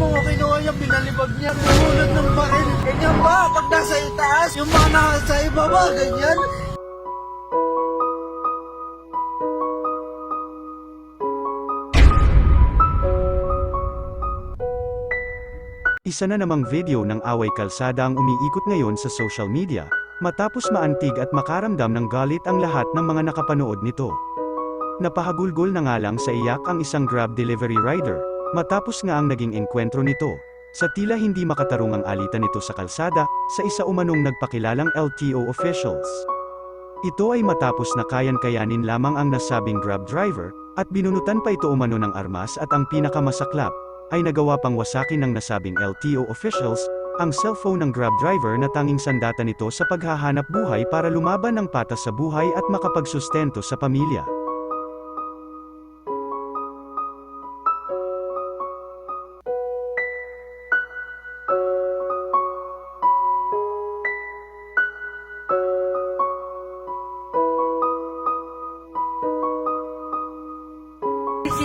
ko kinuha niya, binalibag niya, nahulog ng baril. Ganyan ba? Pag nasa itaas, yung mga nasa ibaba, ganyan. Isa na namang video ng away kalsada ang umiikot ngayon sa social media, matapos maantig at makaramdam ng galit ang lahat ng mga nakapanood nito. Napahagulgol na nga lang sa iyak ang isang Grab delivery rider, matapos nga ang naging enkwentro nito, sa tila hindi makatarung ang alitan nito sa kalsada, sa isa umanong nagpakilalang LTO officials. Ito ay matapos na kayan-kayanin lamang ang nasabing Grab driver, at binunutan pa ito umano ng armas at ang pinakamasaklap, ay nagawa pang wasakin ng nasabing LTO officials, ang cellphone ng Grab driver na tanging sandata nito sa paghahanap buhay para lumaban ng patas sa buhay at makapagsustento sa pamilya.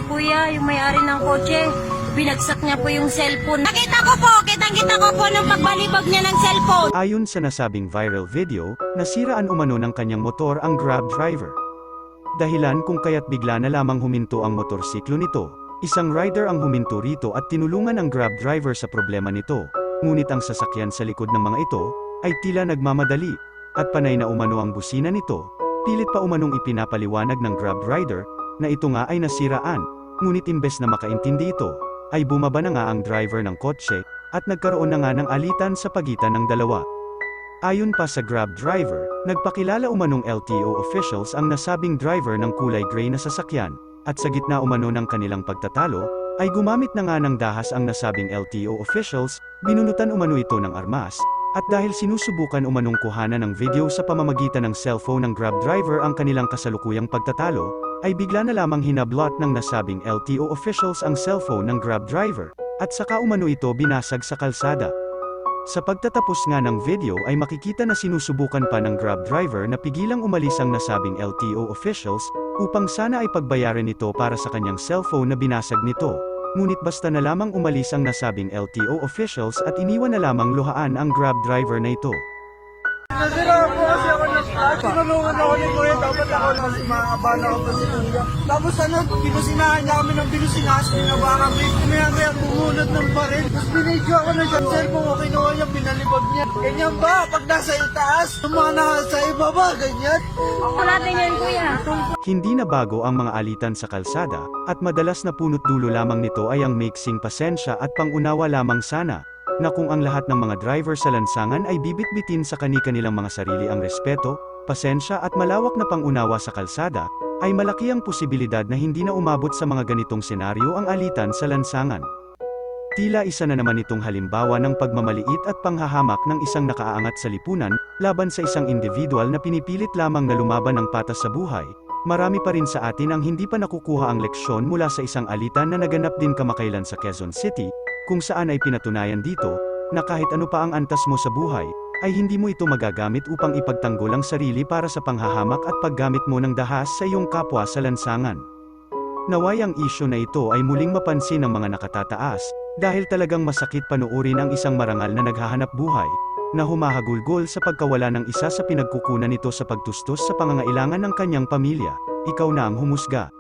Kuya, yung may-ari ng kotse, binagsak niya po yung cellphone. Nakita ko po, kitang-kita ko po nung pagbalibag niya ng cellphone. Ayon sa nasabing viral video, nasiraan umano ng kanyang motor ang Grab driver. Dahilan kung kaya't bigla na lamang huminto ang motorsiklo nito. Isang rider ang huminto rito at tinulungan ang Grab driver sa problema nito. Ngunit ang sasakyan sa likod ng mga ito, ay tila nagmamadali, at panay na umano ang busina nito. Pilit pa umanong ipinapaliwanag ng Grab rider, na ito nga ay nasiraan. Ngunit imbes na makaintindi ito, ay bumaba na nga ang driver ng kotse, at nagkaroon na nga ng alitan sa pagitan ng dalawa. Ayon pa sa Grab driver, nagpakilala umanong LTO officials ang nasabing driver ng kulay gray na sasakyan, at sa gitna umano ng kanilang pagtatalo, ay gumamit na nga ng dahas ang nasabing LTO officials, binunutan umano ito ng armas, at dahil sinusubukan umanong kuhanan ng video sa pamamagitan ng cellphone ng Grab driver ang kanilang kasalukuyang pagtatalo, ay bigla na lamang hinablot ng nasabing LTO officials ang cellphone ng Grab driver, at saka umano ito binasag sa kalsada. Sa pagtatapos nga ng video ay makikita na sinusubukan pa ng Grab driver na pigilang umalis ang nasabing LTO officials, upang sana ay pagbayaran ito para sa kanyang cellphone na binasag nito. Ngunit basta na lamang umalis ang nasabing LTO officials at iniwan na lamang luhaan ang Grab driver na ito. Nasira po kasi ako ng flash. Tinulungan ako ni Kuya, dapat ako na si mga abala ko pa si Kuya. Tapos ano, binusinahan niya kami ng binusinahan, sinaba kami. Maya maya bumunod ng baril. Tapos binidyo ako na dyan, cellphone ko kinuha niya, binalibag niya. Ganyan ba? Pag nasa itaas, yung mga nasa ibaba, ganyan. Ako natin yan kuya. Hindi na bago ang mga alitan sa kalsada, at madalas na punot dulo lamang nito ay ang mixing pasensya at pangunawa lamang sana, na kung ang lahat ng mga driver sa lansangan ay bibitbitin sa kani-kanilang mga sarili ang respeto, pasensya at malawak na pangunawa sa kalsada, ay malaki ang posibilidad na hindi na umabot sa mga ganitong senaryo ang alitan sa lansangan. Tila isa na naman itong halimbawa ng pagmamaliit at panghahamak ng isang nakaaangat sa lipunan, laban sa isang individual na pinipilit lamang na lumaban ng patas sa buhay. Marami pa rin sa atin ang hindi pa nakukuha ang leksyon mula sa isang alitan na naganap din kamakailan sa Quezon City, kung saan ay pinatunayan dito, na kahit ano pa ang antas mo sa buhay, ay hindi mo ito magagamit upang ipagtanggol ang sarili para sa panghahamak at paggamit mo ng dahas sa iyong kapwa sa lansangan. Naway ang isyo na ito ay muling mapansin ng mga nakatataas, dahil talagang masakit panuorin ang isang marangal na naghahanap buhay, na humahagulgol sa pagkawala ng isa sa pinagkukunan nito sa pagtustos sa pangangailangan ng kanyang pamilya. Ikaw na ang humusga.